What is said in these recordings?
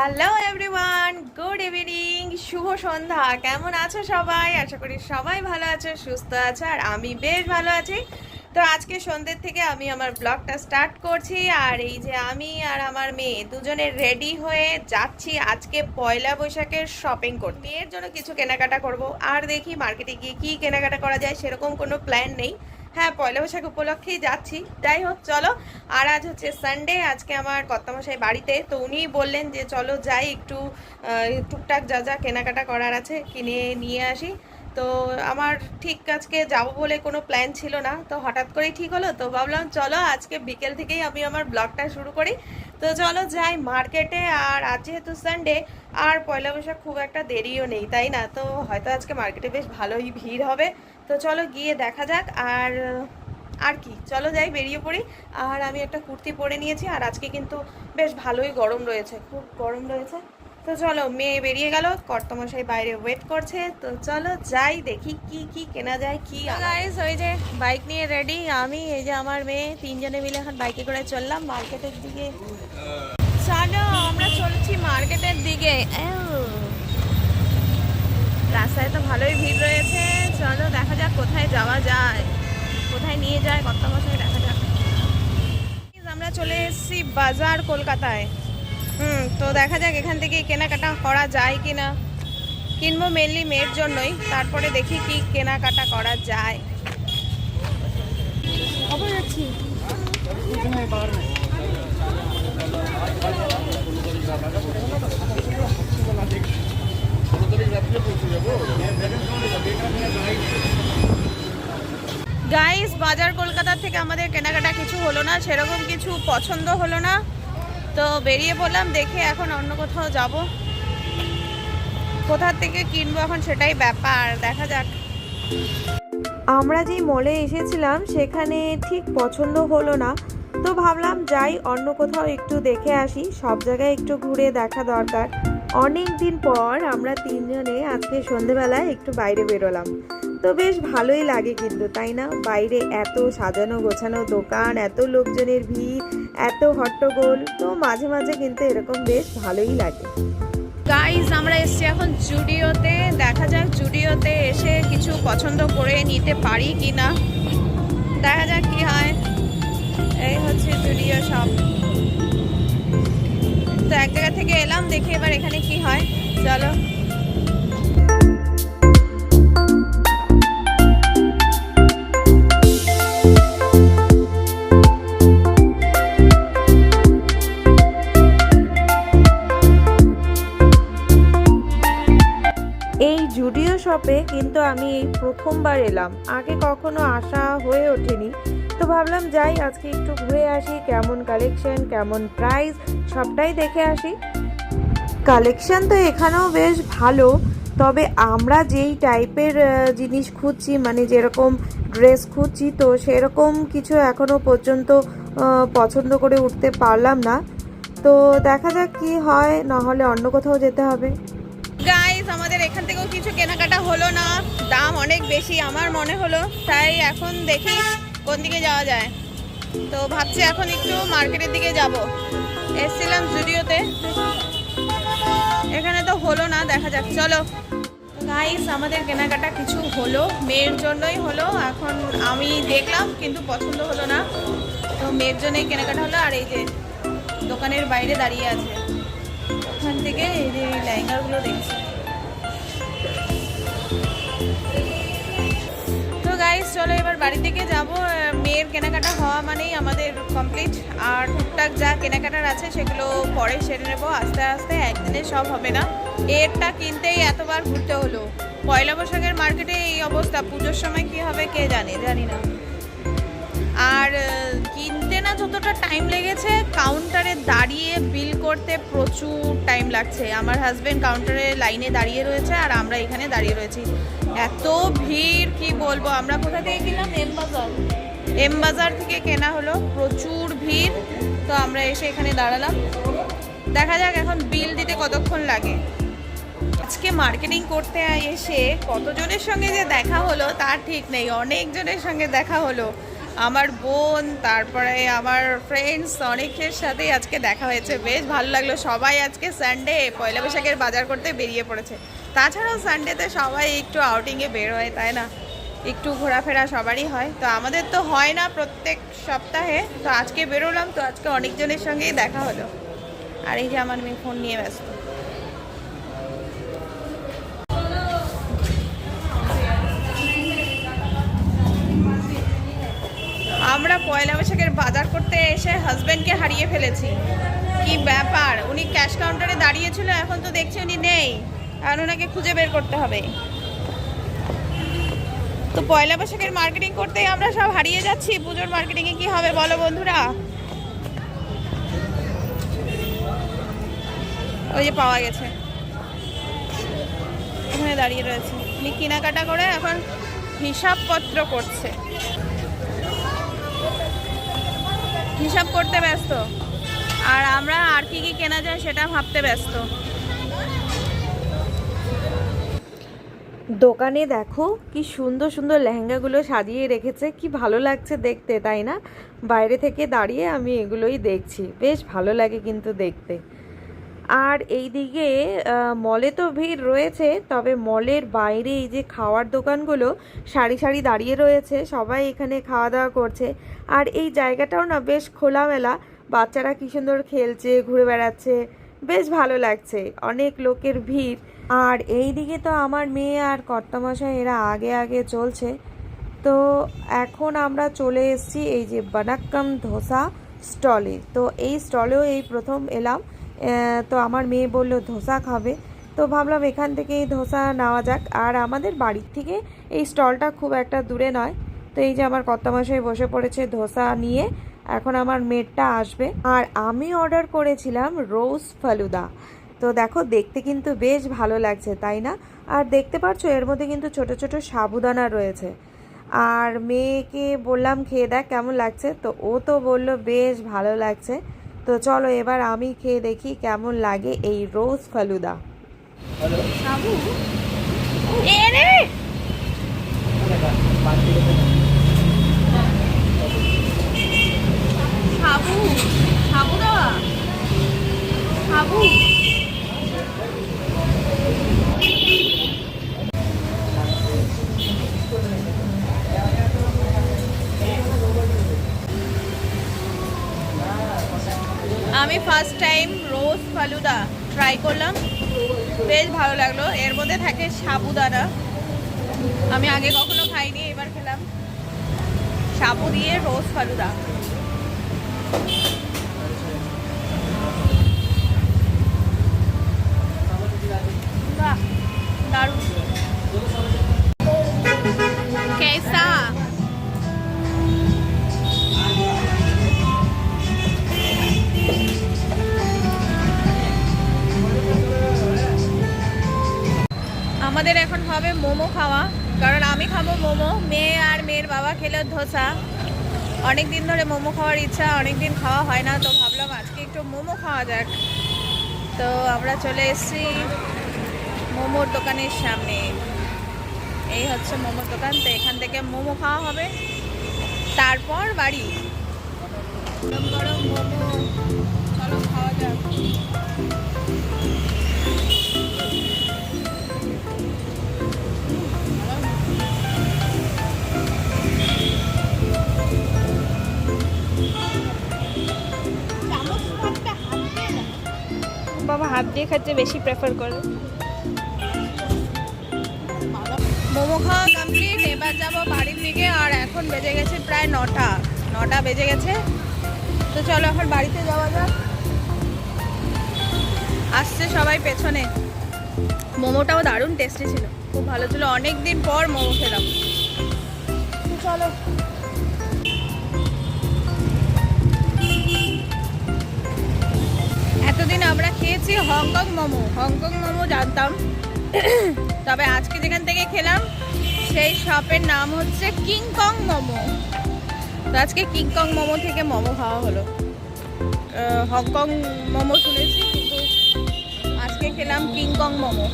Hello everyone good evening শুভ সন্ধ্যা। কেমন আছো সবাই? আশা করি সবাই ভালো আছো, সুস্থ আছো, আর আমি বেশ ভালো আছি। তো আজকে সন্ধ্যের থেকে আমি আমার ব্লগটা স্টার্ট করছি, আর এই যে আমি আর আমার মেয়ে দুজনে রেডি হয়ে যাচ্ছি আজকে পয়লা বৈশাখের শপিং করতে। এর জন্য কিছু কেনাকাটা করব, আর দেখি মার্কেটে গিয়ে কী কেনাকাটা করা যায়, সেরকম কোনো প্ল্যান নেই। হ্যাঁ পয়লা বৈশাখ উপলক্ষেই যাচ্ছি। যাই হোক, চলো। আর আজ হচ্ছে সানডে আজকে আমার কর্তামশাই বাড়িতে। তো উনি বললেন যে, চলো যাই একটু টুকটাক যা যা কেনাকাটা করার আছে কিনে নিয়ে আসি। তো আমার ঠিক আজকে যাব বলে কোনো প্ল্যান ছিল না। তো হঠাৎ করেই ঠিক হলো। তো ভাবলাম, চলো আজকে বিকেল থেকেই আমি আমার ব্লগটা শুরু করি। তো চলো যাই মার্কেটে, আর আজ যেহেতু সানডে আর পয়লা বৈশাখ খুব একটা দেরিও নেই, তাই না? তো হয়তো আজকে মার্কেটে বেশ ভালোই ভিড় হবে। তো চলো গিয়ে দেখা যাক, আর আর কি? চলো যাই, বেরিয়ে পড়ি। আর আমি একটা কুর্তি পরে নিয়েছি, আর আজকে কিন্তু বেশ ভালোই গরম রয়েছে। খুব গরম রয়েছে। তো চলো, মেয়ে বেরিয়ে গেল, কর্তমশাই বাইরে ওয়েট করছে। তো চলো যাই, দেখি কি কি কেনা যায়, কি গাইস ওই যে বাইক নিয়ে রেডি আমি, এই যে আমার মেয়ে, তিনজনে মিলে এখন বাইকে করে চললাম মার্কেটের দিকে। চলো, আমরা চলছি মার্কেটের দিকে। রাস্তায় তো ভালোই ভিড় রয়েছে। চলো, দেখা যাক কোথায় যাওয়া যায়। কোথায় নিয়ে যায় কর্তমশাই, দেখা যাক। আমরা চলে এসেছি বাজার কলকাতায়। হুম তো দেখা যাক এখান থেকে কেনাকাটা করা যায় কি না কিনবো মেনলি মেয়ের জন্যই তারপরে দেখি কি কেনাকাটা করা যায়। গাইস বাজার কলকাতা থেকে আমাদের কেনাকাটা কিছু হলো না সেরকম কিছু পছন্দ হলো না। তো বেরিয়ে পড়লাম, দেখে এখন অন্য কোথাও যাব। কোথা থেকে কিনবো এখন সেটাই ব্যাপার, দেখা যাক। আমরা যেই মলে এসেছিলাম সেখানে ঠিক পছন্দ হলো না, তো ভাবলাম যাই অন্য কোথাও একটু দেখে আসি, সব জায়গায় একটু ঘুরে দেখা দরকার। অনেক দিন পর আমরা তিনজনে আজকে সন্ধেবেলায় একটু বাইরে বেরোলাম। তো বেশ ভালোই লাগে কিন্তু, তাই না? বাইরে এত সাজানো গোছানো দোকান, এত লোকজনের ভিড় এত হট্টগোল, তো মাঝে মাঝে কিন্তু এরকম বেশ ভালোই লাগে। গাইজ আমরা এসছি এখন জুডিওতে। দেখা যাক জুডিওতে এসে কিছু পছন্দ করে নিতে পারি কি না দেখা যাক কি হয়। এই হচ্ছে জুডিও সব তো এক জায়গা থেকে এলাম, দেখি এবার এখানে কি হয়। চলো। এই জুডিও শপে কিন্তু আমি এই প্রথমবার এলাম। আগে কখনো আসা হয়ে ওঠেনি। তো ভাবলাম যাই, আজকে একটু ঘুরে আসি, কেমন কালেকশন কেমন প্রাইস সবটাই দেখে আসি। কালেকশন তো এখানেও বেশ ভালো, তবে আমরা যেই টাইপের জিনিস খুঁজছি মানে যেরকম ড্রেস খুঁজছি, তো সেরকম কিছু এখনও পর্যন্ত পছন্দ করে উঠতে পারলাম না। তো দেখা যাক কি হয়, না হলে অন্য কোথাও যেতে হবে। আমাদের এখান থেকেও কিছু কেনাকাটা হলো না। দাম অনেক বেশি আমার মনে হলো। তাই এখন দেখি কোন দিকে যাওয়া যায়। তো ভাবছি এখন একটু মার্কেটের দিকে যাব। এসছিলাম জুডিওতে। এখানে তো হলো না, দেখা যাক। চলো। গাইস আমাদের কেনাকাটা কিছু হলো। মেয়ের জন্যই হলো। এখন আমি দেখলাম, কিন্তু পছন্দ হলো না। তো মেয়ের জন্যই কেনাকাটা হলো। আর এই যে দোকানের বাইরে দাঁড়িয়ে আছে। ওখান থেকে এই যে লেহেঙ্গাগুলো দেখছি। তো গাইস চলো এবার বাড়ি থেকে যাব। মেয়ের কেনাকাটা হওয়া মানেই আমাদের কমপ্লিট আর টুকটাক যা কেনাকাটার আছে সেগুলো পরে সেরে নেব। আস্তে আস্তে একদিনে সব হবে না। এরটা কিনতেই এতবার ঘুরতে হলো। পয়লা বৈশাখের মার্কেটে এই অবস্থা। পুজোর সময় কি হবে কে জানে? জানি না। আর আহ, কিনতে না যতটা টাইম লেগেছে কাউন্টারে দাঁড়িয়ে বিল করতে প্রচুর টাইম লাগছে। আমার হাজব্যান্ড কাউন্টারে লাইনে দাঁড়িয়ে রয়েছে আর আমরা এখানে দাঁড়িয়ে রয়েছি। এত ভিড়, কি বলব? আমরা কোথা থেকে কিনলাম? এম বাজার। এম বাজার থেকে কেনা হলো। প্রচুর ভিড়। তো আমরা এসে এখানে দাঁড়ালাম। দেখা যাক এখন বিল দিতে কতক্ষণ লাগে। আজকে মার্কেটিং করতে এসে কতজনের সঙ্গে যে দেখা হলো, তার ঠিক নেই। অনেকজনের সঙ্গে দেখা হলো। আমার বোন, তারপরে আমার ফ্রেন্ডস অনেকের সাথেই আজকে দেখা হয়েছে। বেশ ভালো লাগল। সবাই আজকে সানডে পয়লা বৈশাখের বাজার করতে বেরিয়ে পড়েছে। তাছাড়াও সানডেতে সবাই একটু আউটিংয়ে বের হয়, তাই না? একটু ঘোরাফেরা সবারই হয়। তো আমাদের তো হয় না প্রত্যেক সপ্তাহে। তো আজকে বেরোলাম, তো আজকে অনেকজনের সঙ্গেই দেখা হলো। আর এই যে আমার মেয়ে ফোন নিয়ে ব্যস্ত আমরা পয়লা বৈশাখের বাজার করতে এসে হাজব্যান্ডকে হারিয়ে ফেলেছি। কি ব্যাপার? উনি ক্যাশ কাউন্টারে দাঁড়িয়েছিল, এখন তো দেখছি উনি নেই। আর ওনাকে খুঁজে বের করতে হবে। তো পয়লা বৈশাখের মার্কেটিং করতেই আমরা সব হারিয়ে যাচ্ছি। পুজোর মার্কেটিংয়ে কি হবে বলো বন্ধুরা? ওই যে পাওয়া গেছে। দাঁড়িয়ে রয়েছে। উনি কেনাকাটা করে এখন হিসাবপত্র করছে। হিসাব করতে ব্যস্ত। আর আমরা আর কি কি কেনা যায় সেটা ভাবতে ব্যস্ত। দোকানে দেখো কি সুন্দর সুন্দর লেহেঙ্গাগুলো সাজিয়ে রেখেছে, কি ভালো লাগছে দেখতে, তাই না? বাইরে থেকে দাঁড়িয়ে আমি এগুলোই দেখছি। বেশ ভালো লাগে কিন্তু দেখতে। আর এই দিকে মলে তো ভিড় রয়েছে, তবে মলের বাইরে এই যে খাওয়ার দোকানগুলো, সারি সারি দাঁড়িয়ে রয়েছে, সবাই এখানে খাওয়া দাওয়া করছে। আর এই জায়গাটাও না বেশ খোলামেলা, বাচ্চারা কি সুন্দর খেলছে, ঘুরে বেড়াচ্ছে, বেশ ভালো লাগছে, অনেক লোকের ভিড়। আর এই দিকে তো আমার মেয়ে আর কর্তামশাই, এরা আগে আগে চলছে। তো এখন আমরা চলে এসেছি এই যে বানাক্কাম ধোসা স্টলে। তো এই স্টলেও এই প্রথম এলাম। তো আমার মেয়ে বলল, ধোসা খাবে। তো ভাবলাম এখান থেকেই ধোসা নেওয়া যাক। আর আমাদের বাড়ির থেকে এই স্টলটা খুব একটা দূরে নয়। তো এই যে আমার কর্তামশাই বসে পড়েছে ধোসা নিয়ে, এখন আমার মেয়েরটা আসবে। আর আমি অর্ডার করেছিলাম রোজ ফালুদা। তো দেখো, দেখতে কিন্তু বেশ ভালো লাগছে, তাই না? আর দেখতে পাচ্ছ এর মধ্যে কিন্তু ছোট ছোট সাবুদানা রয়েছে। আর মেয়েকে বললাম, খেয়ে দেখ কেমন লাগছে? তো ও তো বলল, বেশ ভালো লাগছে। তো চলো এবার আমি খেয়ে দেখি কেমন লাগে এই রোজ ফালুদা। সাবু? দেওয়া সাবু? আমি first time rose falooda try করলাম। বেশ ভালো লাগল। এর মধ্যে থাকে সাবুদানা। আমি আগে কখনো খাইনি, এবার খেলাম। সাবু দিয়ে রোজ ফালুদা আমি খাব মোমো। মেয়ে আর মেয়ের বাবা খেলো ধোসা। অনেক দিন ধরে মোমো খাওয়ার ইচ্ছা অনেক দিন খাওয়া হয় না, তো ভাবলাম আজকে একটু মোমো খাওয়া যাক। তো আমরা চলে এসেছি মোমোর দোকানের সামনে। এই হচ্ছে মোমোর দোকান, তো এখান থেকে মোমো খাওয়া হবে। তারপর বাড়ি। গরম গরম, মোমো। চলো খাওয়া দিয়ে খেতে বেশি প্রেফার করে। মোমো খাওয়া কমপ্লিট এবার যাব বাড়ির দিকে, আর এখন বেজে গেছে প্রায় নটা। নটা বেজে গেছে। তো চলো এখন বাড়িতে যাওয়া যাক। আসছে সবাই পেছনে। মোমোটাও দারুণ টেস্টি ছিল। খুব ভালো ছিল। অনেক দিন পর মোমো খেলাম। চলো আমরা খেয়েছি হংকং মোমো। হংকং মোমো জানতাম। তবে আজকে যেখান থেকে খেলাম, সেই শপের নাম হচ্ছে কিংকং মোমো। তো আজকে কিংকং মোমো থেকে মোমো খাওয়া হলো। হংকং মোমো শুনেছি আজকে খেলাম কিংকং মোমো।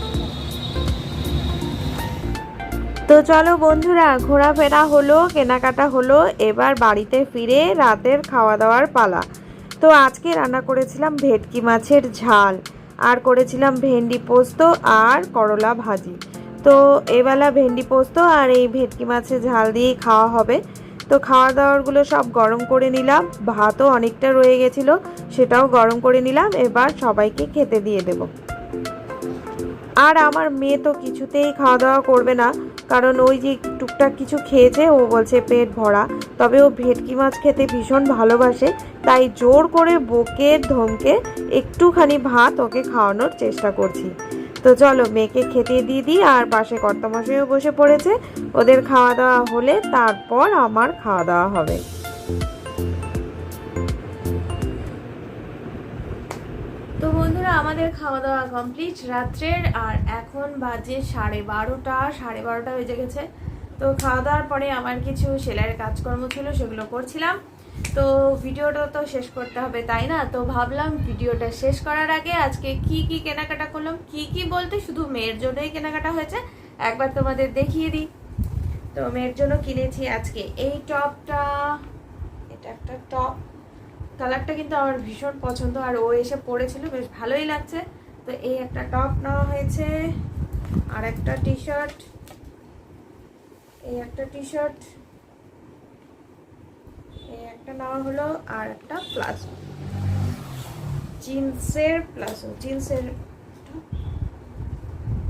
তো চলো বন্ধুরা, ঘোরাফেরা হলো, কেনাকাটা হলো, এবার বাড়িতে ফিরে রাতের খাওয়া দাওয়ার পালা। তো আজকে রান্না করেছিলাম ভেটকি মাছের ঝাল। আর করেছিলাম ভেন্ডি পোস্ত আর করলা ভাজি। তো এবেলা ভেন্ডি পোস্ত আর এই ভেটকি মাছের ঝাল দিয়েই খাওয়া হবে। তো খাওয়া দাওয়ারগুলো সব গরম করে নিলাম। ভাতও অনেকটা রয়ে গেছিল, সেটাও গরম করে নিলাম। এবার সবাইকে খেতে দিয়ে দেবো। আর আমার মেয়ে তো কিছুতেই খাওয়া দাওয়া করবে না। কারণ ওই যে টুকটাক কিছু খেয়েছে, ও বলছে পেট ভরা। তবে ও ভেটকি মাছ খেতে ভীষণ ভালোবাসে, তাই জোর করে বকে ধমকে একটুখানি ভাত ওকে খাওয়ানোর চেষ্টা করছি। তো চলো, মেয়েকে খেতে দিয়ে দিই, আর পাশে কর্তামশাইও বসে পড়েছে। ওদের খাওয়া দাওয়া হলে তারপর আমার খাওয়া দাওয়া হবে। আমাদের খাওয়া দাওয়া কমপ্লিট রাত্রের, আর এখন বাজে সাড়ে বারোটা সাড়ে বারোটা বেজে গেছে। তো খাওয়া দাওয়ার পরে আমার কিছু সেলাইয়ের কাজকর্ম ছিল, সেগুলো করছিলাম। তো ভিডিওটা তো শেষ করতে হবে, তাই না? তো ভাবলাম ভিডিওটা শেষ করার আগে আজকে কি কি কেনাকাটা করলাম, কি কি বলতে শুধু মেয়ের জন্যই কেনাকাটা হয়েছে, একবার তোমাদের দেখিয়ে দিই। তো মেয়ের জন্য কিনেছি আজকে এই টপটা, এটা একটা টপ। কালারটা কিন্তু আমার ভীষণ পছন্দ, আর ও এসে পড়েছিল, বেশ ভালোই লাগছে। তো এই একটা টপ নেওয়া হয়েছে, আর একটা টি শার্ট এই একটা টি শার্ট এই একটা নেওয়া হলো, আর একটা প্লাজো। জিন্সের প্লাজো জিন্সের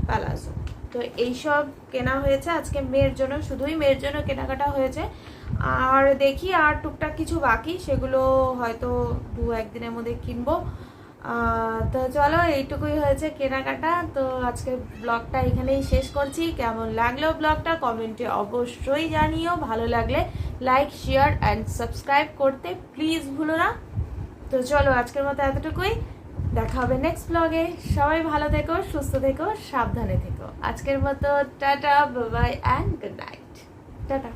প্লাজো। তো এইসব কেনা হয়েছে, আজকে মেয়ের জন্য, শুধুই মেয়ের জন্য কেনাকাটা হয়েছে। আর দেখি আর টুকটাক কিছু বাকি, সেগুলো হয়তো দু একদিনের মধ্যে কিনবো। তো চলো, এইটুকুই হয়েছে কেনাকাটা। তো আজকে ব্লগটা এখানেই শেষ করছি। কেমন লাগল ব্লগটা কমেন্টে অবশ্যই জানিও। ভালো লাগলে লাইক, শেয়ার অ্যান্ড সাবস্ক্রাইব করতে প্লিজ ভুলো না। তো চলো, আজকের মতো এতটুকুই। দেখা হবে নেক্সট ব্লগে সবাই ভালো থেকো, সুস্থ থেকো, সাবধানে থেকো। আজকের মতো, tata bye and good night tata.